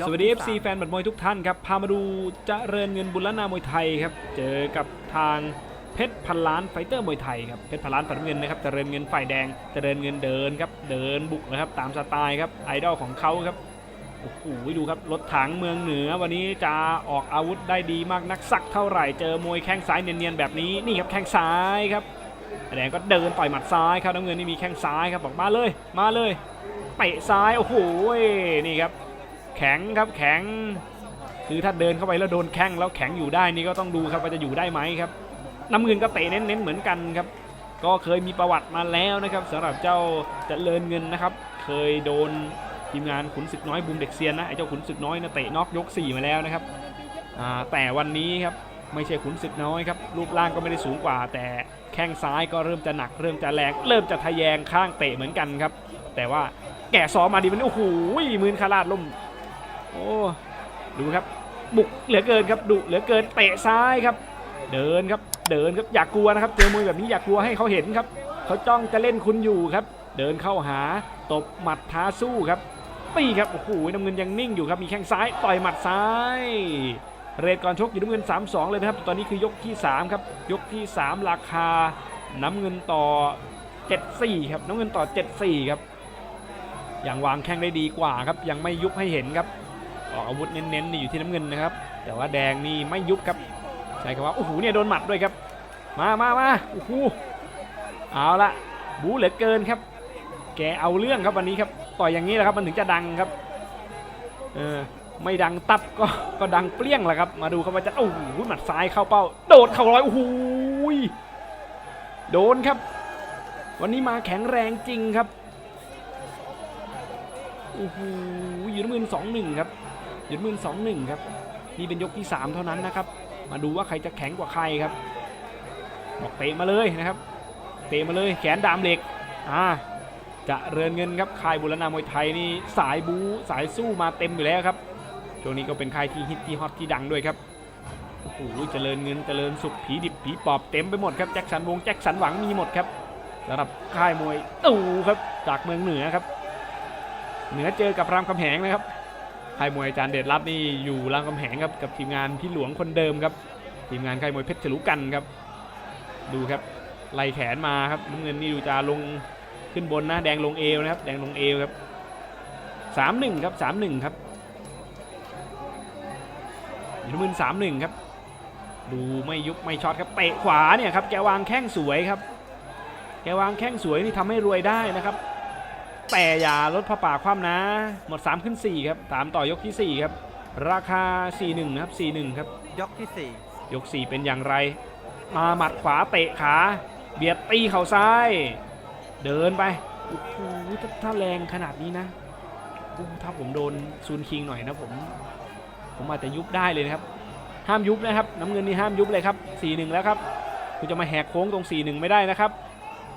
สวัสดี FC แฟนบัตรมวยทุกท่านครับ พามาดูเจริญเงินบุญล้านนามวยไทยครับ เจอกับทางเพชรพันล้านไฟเตอร์มวยไทยครับ เพชรพันล้านฝ่ายน้ำเงินนะครับ เจริญเงินฝ่ายแดง เจริญเงินเดินครับ เดินบุกนะครับ ตามสไตล์ครับ ไอดอลของเขาครับ โอ้โห ดูครับ รถถังเมืองเหนือ วันนี้จะออกอาวุธได้ดีมากนักสักเท่าไหร่ เจอมวยแข้งซ้ายเนียนๆแบบนี้ นี่ครับแข้งซ้ายครับแดงก็เดินต่อยหมัดซ้ายครับ น้ำเงินนี่มีแข้งซ้ายครับ บอกมาเลย มาเลยเตะซ้าย โอ้โห นี่ครับ แข็งครับแข็ง คือถ้าเดินเข้าไปแล้วโดนแข้งแล้วแข็งอยู่ได้นี่ก็ต้องดูครับว่าจะอยู่ได้ไหมครับ น้ำเงินก็เตะเน้นๆเหมือนกันครับ ก็เคยมีประวัติมาแล้วนะครับสำหรับเจ้าเจริญเงินนะครับ เคยโดนทีมงานขุนศึกน้อยบูมเด็กเซียนนะไอ้เจ้าขุนศึกน้อยนะเตะน็อกยก 4 มาแล้วนะครับแต่วันนี้ครับไม่ใช่ขุนศึกน้อยครับรูปร่างก็ไม่ได้สูงกว่า แต่แข้งซ้ายก็เริ่มจะหนัก เริ่มจะแรงเริ่มจะทะแยงข้างเตะเหมือนกันครับ แต่ว่าแก่ซ้อมมาดีมันโอ้โหมืนคาราดล่ม โอ้ดูครับบุกเหลือเกินครับดุเหลือเกินเตะซ้ายครับ เดินครับเดินครับอย่ากลัวนะครับเจอมวยแบบนี้อย่ากลัวให้เขาเห็นครับเขาจ้องจะเล่นคุณอยู่ครับ เดินเข้าหาตบหมัดท้าสู้ครับตีครับโอ้โหน้ำเงินยังนิ่งอยู่ครับมีแข้งซ้ายต่อยหมัดซ้าย เรทก่อนชกอยู่น้ำเงิน 3-2 เลยนะครับ ตอนนี้คือยกที่ 3 ครับ ยกที่ 3 ราคา น้ำเงินต่อ 74 ครับน้ำเงินต่อ 74 ครับยังวางแข้งได้ดีกว่าครับยังไม่ยุบให้เห็นครับ ออกอาวุธเน้นๆนี่อยู่ที่น้ำเงินนะครับ แต่ว่าแดงนี่ไม่ยุบครับ ใช่ครับว่าโอ้โหเนี่ยโดนหมัดด้วยครับ มามามาโอ้โหเอาละบูเหลือเกินครับ แกเอาเรื่องครับวันนี้ครับ ต่อยอย่างนี้แหละครับมันถึงจะดังครับ เออไม่ดังตับก็ก็ดังเปรี้ยงแหละครับ มาดูครับว่าจะโอ้โหหมัดซ้ายเข้าเป้า โดดเข่าร้อยโอ้โหโดนครับ วันนี้มาแข็งแรงจริงครับโอ้โหอยืนมือสองหนึ่งครับ ยืนมือสองหนึ่งครับนี่เป็นยกที่สามเท่านั้นนะครับ มาดูว่าใครจะแข็งกว่าใครครับบอกเตะมาเลยนะครับ เตะมาเลยแขนดามเหล็กอ่าจะเรือนเงินครับค่ายบุรณามวยไทยนี่สายบูสายสู้มาเต็มอยู่แล้วครับช่วงนี้ก็เป็นค่ายที่ฮิตที่ฮอตที่ดังด้วยครับโอ้โหเจริญเงินเจริญสุขผีดิบผีปอบเต็มไปหมดครับแจ็คสันวงแจ็คสันหวังมีหมดครับสำหรับค่ายมวยตู่ครับจากเมืองเหนือครับ เหนือเจอกับรามคำแหงนะครับ ค่ายมวยอาจารย์เดชรัตน์นี่อยู่รามคำแหงครับกับทีมงานพี่หลวงคนเดิมครับ ทีมงานค่ายมวยเพชรฉลุกันครับ ดูครับไล่แขนมาครับน้ำเงินนี่ดูจะลงขึ้นบนนะแดงลงเอวนะครับ แดงลงเอวครับสามหนึ่งครับสามหนึ่งครับน้ำเงินสามหนึ่งครับ ดูไม่ยุบไม่ช็อตครับเตะขวาเนี่ยครับแกวางแข้งสวยครับ แกวางแข้งสวยนี่ทำให้รวยได้นะครับ แต่อย่าลดผ้าป่าคว่ำนะ หมด 3 ขึ้น 4 ครับ ตามต่อยกทีสี่4 ครับ ราคา 41นะครับ41 ครับ ยกที่สี่ ยก 4 เป็นอย่างไร มาหมัดขวาเตะขา เบียดตีเข่าซ้าย เดินไปโอ้โหถ้าถ้าแรงขนาดนี้นะโอ้ถ้าผมโดนซูนคิงหน่อยนะผม ผมอาจจะยุบได้เลยนะครับ ห้ามยุบนะครับ น้ำเงินนี่ห้ามยุบเลยครับ 4-1 แล้วครับ คุณจะมาแหกโค้งตรง 4-1 ไม่ได้นะครับ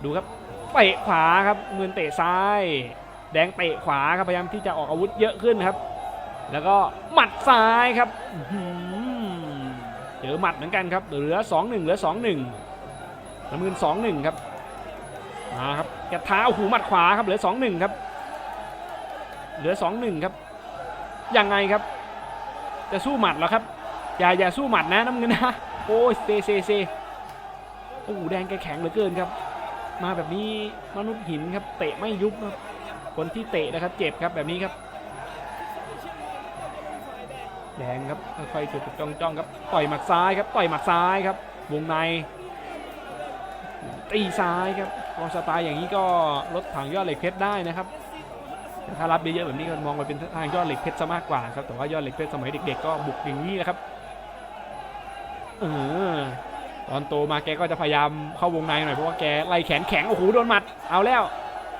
ดูครับ เตะขวาครับเงินเตะซ้าย แดงเตะขวาครับพยายามที่จะออกอาวุธเยอะขึ้นครับ แล้วก็หมัดซ้ายครับเจอหมัดเหมือนกันครับเหลือ 2-1เหลือ 2-1น้ำเงิน2-1ครับมาครับแกะเท้าหูหมัดขวาครับเหลือ 2-1ครับ เหลือ 2-1ครับยังไงครับ จะสู้หมัดเหรอครับ อย่าอย่าสู้หมัดนะน้ำเงินนะโอ้ยเซเซเซโอ้แดงแกแข็งเหลือเกินครับ มาแบบนี้มนุษย์หินครับ เตะไม่ยุบครับคนที่เตะนะครับ เจ็บครับแบบนี้ครับ แดงครับค่อยๆจุดจ้องจ้องๆครับต่อยหมัดซ้ายครับต่อยหมัดซ้ายครับ วงในตีซ้ายครับพองสไตล์อย่างนี้ก็ลดถังยอดเหล็กเพชรได้นะครับถ้ารับเยอะๆแบบนี้ก็มองไปเป็นทางยอดเหล็กเพชรซะมากกว่าครับแต่ว่ายอดเหล็กเพชรสมัยเด็กๆก็บุกอย่างนี้นะครับเออ ตอนโตมาแกก็จะพยายามเข้าวงในหน่อยเพราะว่าแกไล่แขนแข็งโอ้โหโดนหมัดเอาแล้ว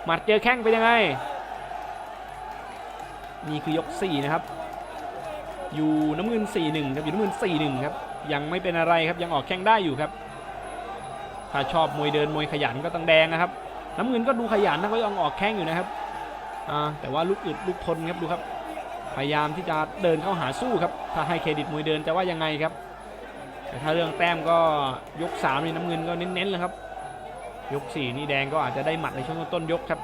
หมัดเจอแข้งเป็นยังไงนี่คือยก 4 นะครับ อยู่น้ำเงิน 4-1 ครับอยู่น้ำเงิน 4-1 ครับ ยังไม่เป็นอะไรครับยังออกแข้งได้อยู่ครับ ถ้าชอบมวยเดินมวยขยันก็ต้องแดงนะครับ น้ำเงินก็ดูขยันนะก็ยังออกแข้งอยู่นะครับแต่ว่าลูกอึดลูกทนครับดูครับ พยายามที่จะเดินเข้าหาสู้ครับ ถ้าให้เครดิตมวยเดินจะว่ายังไงครับ แต่ถ้าเรื่องแต้มก็ยก3นี่น้ำเงินก็เน้นๆเลยครับ ยก 4 นี่แดงก็อาจจะได้หมัดในช่วงต้นยกครับ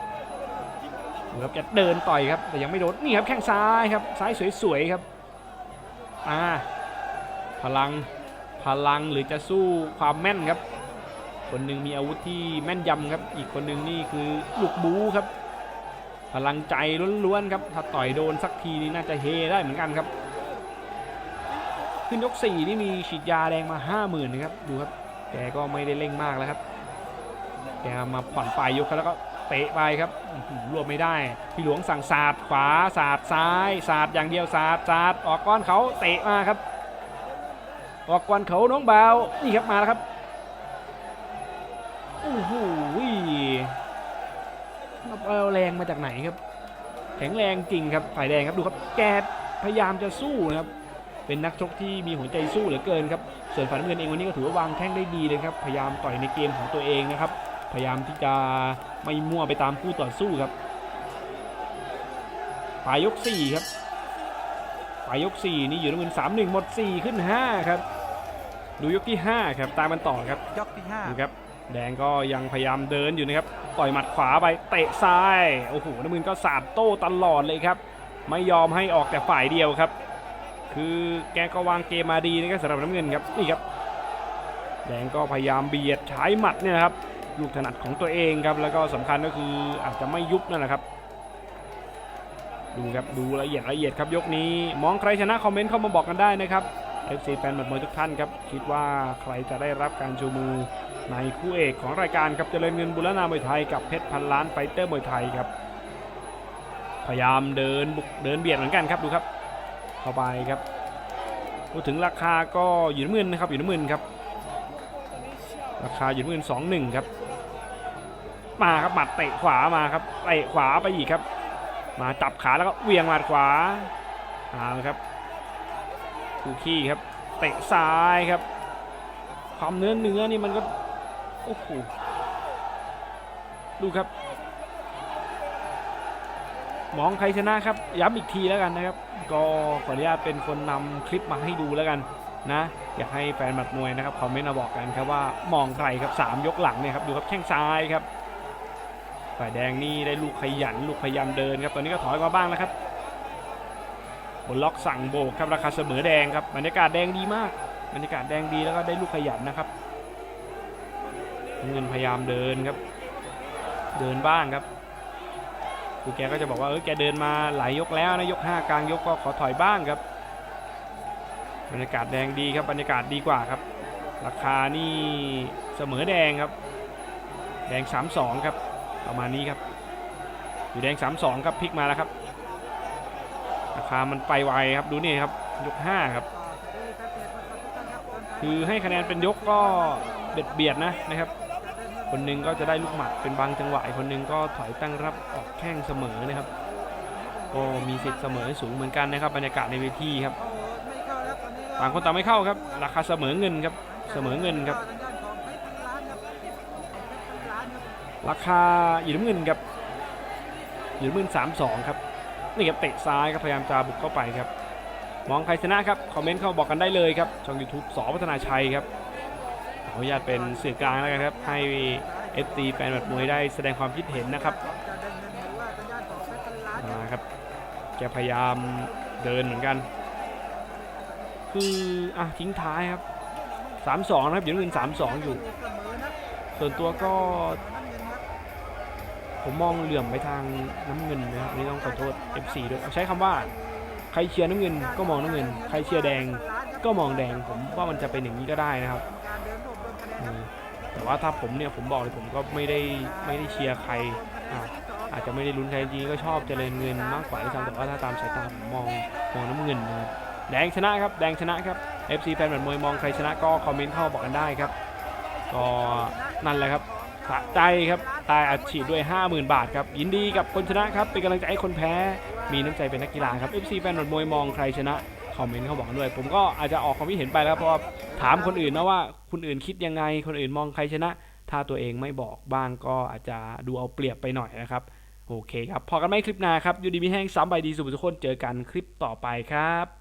ดูครับจะเดินต่อยครับแต่ยังไม่โดนนี่ครับแข้งซ้ายครับซ้ายสวยๆครับอ่าพลังพลังหรือจะสู้ความแม่นครับ คนหนึ่งมีอาวุธที่แม่นยำครับ อีกคนหนึ่งนี่คือลูกบูครับ พลังใจล้วนๆครับถ้าต่อยโดนสักทีนี่น่าจะเฮได้เหมือนกันครับ ขึ้นยกสี่นี่มีฉีดยาแดงมาห้าหมื่นนะครับดูครับแกก็ไม่ได้เร่งมากแล้วครับแกมาผ่อนปลายยกแล้วก็เตะไปครับรวมไม่ได้ พี่หลวงสั่งสาดขวาสาดซ้ายสาดอย่างเดียวสาดสาดออกก้อนเขาเตะมาครับ ออกก้อนเขาน้องเบาวนี่ครับมาแล้วครับโอ้โหเอาแรงมาจากไหนครับ แข็งแรงจริงครับฝ่ายแดงครับดูครับแกพยายามจะสู้นะครับ เป็นนักชกที่มีหัวใจสู้เหลือเกินครับส่วนฝ่ายน้ำเงินเองวันนี้ก็ถือว่าวางแข้งได้ดีเลยครับพยายามต่อยในเกมของตัวเองนะครับ พยายามที่จะไม่มั่วไปตามคู่ต่อสู้ครับปลายยก4ครับปลายยก 4 นี่อยู่น้ำเงิน3 1 หมด 4 ขึ้น 5 ครับ ดูยกที่ 5 ครับ ตามมันต่อครับยกที่ห้าดูครับแดงก็ยังพยายามเดินอยู่นะครับ ต่อยหมัดขวาไปเตะซ้าย โอ้โหน้ำเงินก็สาดโต้ตลอดเลยครับ ไม่ยอมให้ออกแต่ฝ่ายเดียวครับ คือแกก็วางเกมมาดีนะครับสำหรับน้ำเงินครับนี่ครับแดงก็พยายามเบียดใช้หมัดเนี่ยนะครับลูกถนัดของตัวเองครับแล้วก็สำคัญก็คืออาจจะไม่ยุบนั่นแหละครับดูครับดูละเอียดละเอียดครับยกนี้ มองใครชนะคอมเมนต์เข้ามาบอกกันได้นะครับ FC แฟนหมัดมวยทุกท่านครับคิดว่าใครจะได้รับการชูมือในคู่เอกของรายการครับเจริญเงินบุรณามวยไทยกับเพชรพันล้านไฟเตอร์มวยไทยครับ พยายามเดินบุกเดินเบียดเหมือนกันครับดูครับ เข้าไปครับพูดถึงราคาก็อยู่น้ำเงินนะครับอยู่น้ำเงินครับ ราคาอยู่น้ำเงินสองหนึ่งครับ มาครับหมัดเตะขวามาครับเตะขวาไปอีกครับ มาจับขาแล้วก็เวียงหมัดขวาเอาครับคูขี้ครับเตะซ้ายครับ ความเนื้อเนื้อนี่มันก็โอ้โหดูครับ มองใครชนะครับ ย้ำอีกทีแล้วกันนะครับ ก็ขออนุญาตเป็นคนนำคลิปมาให้ดูแล้วกันนะ อยากให้แฟนหมัดมวยนะครับคอมเมนต์มาบอกกันครับว่ามองใครครับสามยกหลังเนี่ยครับดูครับแข้งซ้ายครับฝ่ายแดงนี่ได้ลูกขยันลูกพยายามเดินครับตอนนี้ก็ถอยมาบ้างแล้วครับบนล็อกสั่งโบกครับราคาเสมอแดงครับบรรยากาศแดงดีมากบรรยากาศแดงดีแล้วก็ได้ลูกขยันนะครับ เงินพยายามเดินครับ เดินบ้างครับ คือแกก็จะบอกว่าเออแกเดินมาหลายยกแล้วนะยก 5 กลางยกก็ขอถอยบ้างครับ บรรยากาศแดงดีครับบรรยากาศดีกว่าครับ ราคานี่เสมอแดงครับ แดง 3-2 ครับ ประมาณนี้ครับ อยู่แดง 3-2 ครับพลิกมาแล้วครับ ราคามันไปไวครับดูนี่ครับยก 5 ครับ คือให้คะแนนเป็นยกก็เบ็ดเบียดนะนะครับ คนหนึงก็จะได้ลูกหมัดเป็นบางจังหวะคนหนึงก็ถอยตั้งรับออกแข้งเสมอนะครับก็มีสิทธิ์เสมอสูงเหมือนกันนะครับบรรยากาศในเวทีครับต่างคนต่างไม่เข้าครับ ราคาเสมอเงินครับเสมอเงินครับ ราคาอยู่น้ำเงินครับอยู่น้ำเงินสามสองครับนี่ครับเตะซ้ายครับพยายามจะบุกเข้าไปครับ มองใครชนะครับคอมเมนต์เข้าบอกกันได้เลยครับช่อง YouTube สอพัฒนาชัยครับ ขออนุญาตเป็นสื่อกลางแล้วกันครับ ให้ FT แฟนบัดมวยได้แสดงความคิดเห็นนะครับมาครับแกพยายามเดินเหมือนกัน คืออะทิ้งท้ายครับ3-2นะครับอยู่น้ำเงิน3-2อยู่ ส่วนตัวก็ ผมมองเหลื่อมไปทางน้ำเงินนะครับอันนี่ต้องขอโทษ FC ด้วยใช้คำว่าใครเชียร์น้ำเงินก็มองน้ำเงิน ใครเชียร์แดงก็มองแดง ผมว่ามันจะเป็นอย่างนี้ก็ได้นะครับ แต่ว่าถ้าผมเนี่ยผมบอกเลยผมก็ไม่ได้ไม่ได้เชียร์ใครอาอาจจะไม่ได้ลุ้นใครจริงก็ชอบเจริญเงินมากกว่าที่ทำแต่ว่าถ้าตามสายตาผมมองมองน้ำเงินนะครับแดงชนะครับแดงชนะครับ FC แฟนบัดมวยมองใครชนะก็คอมเมนต์เข้าบอกกันได้ครับก็นั่นแหละครับสะใจครับตายอัดฉีดด้วย 50,000 บาทครับยินดีกับคนชนะครับเป็นกำลังใจให้คนแพ้มีน้ำใจเป็นนักกีฬาครับ FC แฟนบัดมวยมองใครชนะ คอมเมนต์เขาบอกกันด้วย ผมก็อาจจะออกความคิดเห็นไปแล้วเพราะถามคนอื่นนะว่าคนอื่นคิดยังไง คนอื่นมองใครชนะ ถ้าตัวเองไม่บอกบ้างก็อาจจะดูเอาเปรียบไปหน่อยนะครับโอเคครับพอกันไหมคลิปหน้าครับยูดีมีแห้งซ้ำใบดีสุดทุกคนเจอกันคลิปต่อไปครับ